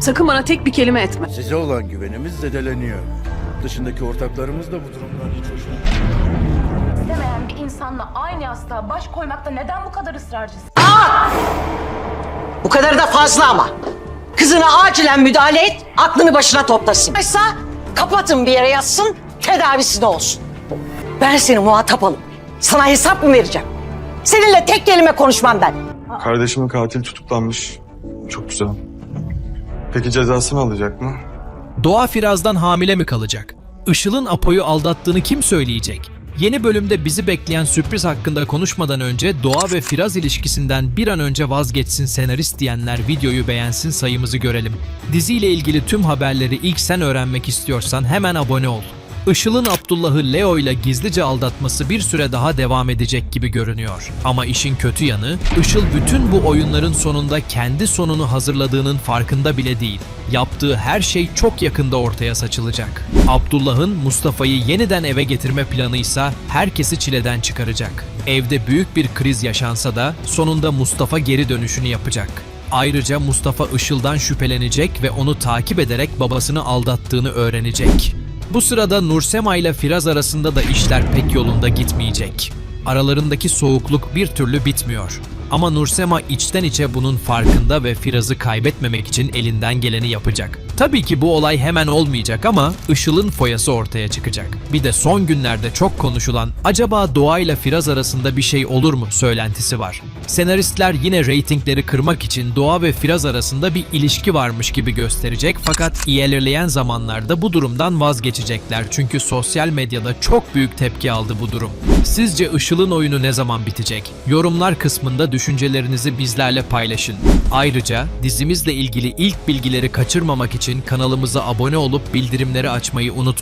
Sakın bana tek bir kelime etme. Size olan güvenimiz zedeleniyor. Dışındaki ortaklarımız da bu durumdan hiç hoşlanmıyor. İstemeyen bir insanla aynı yastığa baş koymakta neden bu kadar ısrarcısın? Bu kadar da fazla ama. Kızına acilen müdahale et, aklını başına toplasın. Oysa kapatın bir yere yatsın, tedavisinde olsun. Ben seni muhatap alıp sana hesap mı vereceğim? Seninle tek kelime konuşmam ben. Kardeşimin katil tutuklanmış. Çok güzel. Peki cezasını alacak mı? Doğa Firaz'dan hamile mi kalacak? Işıl'ın Apo'yu aldattığını kim söyleyecek? Yeni bölümde bizi bekleyen sürpriz hakkında konuşmadan önce Doğa ve Firaz ilişkisinden bir an önce vazgeçsin senarist diyenler videoyu beğensin sayımızı görelim. Diziyle ilgili tüm haberleri ilk sen öğrenmek istiyorsan hemen abone ol. Işıl'ın Abdullah'ı Leo ile gizlice aldatması bir süre daha devam edecek gibi görünüyor. Ama işin kötü yanı, Işıl bütün bu oyunların sonunda kendi sonunu hazırladığının farkında bile değil. Yaptığı her şey çok yakında ortaya saçılacak. Abdullah'ın Mustafa'yı yeniden eve getirme planı ise herkesi çileden çıkaracak. Evde büyük bir kriz yaşansa da sonunda Mustafa geri dönüşünü yapacak. Ayrıca Mustafa Işıl'dan şüphelenecek ve onu takip ederek babasını aldattığını öğrenecek. Bu sırada Nursema ile Firaz arasında da işler pek yolunda gitmeyecek. Aralarındaki soğukluk bir türlü bitmiyor. Ama Nursema içten içe bunun farkında ve Firaz'ı kaybetmemek için elinden geleni yapacak. Tabii ki bu olay hemen olmayacak ama Işıl'ın foyası ortaya çıkacak. Bir de son günlerde çok konuşulan acaba Doğa ile Firaz arasında bir şey olur mu söylentisi var. Senaristler yine reytingleri kırmak için Doğa ve Firaz arasında bir ilişki varmış gibi gösterecek fakat ilerleyen zamanlarda bu durumdan vazgeçecekler çünkü sosyal medyada çok büyük tepki aldı bu durum. Sizce Işıl'ın oyunu ne zaman bitecek? Yorumlar kısmında düşüncelerinizi bizlerle paylaşın. Ayrıca dizimizle ilgili ilk bilgileri kaçırmamak için kanalımıza abone olup bildirimleri açmayı unutmayın.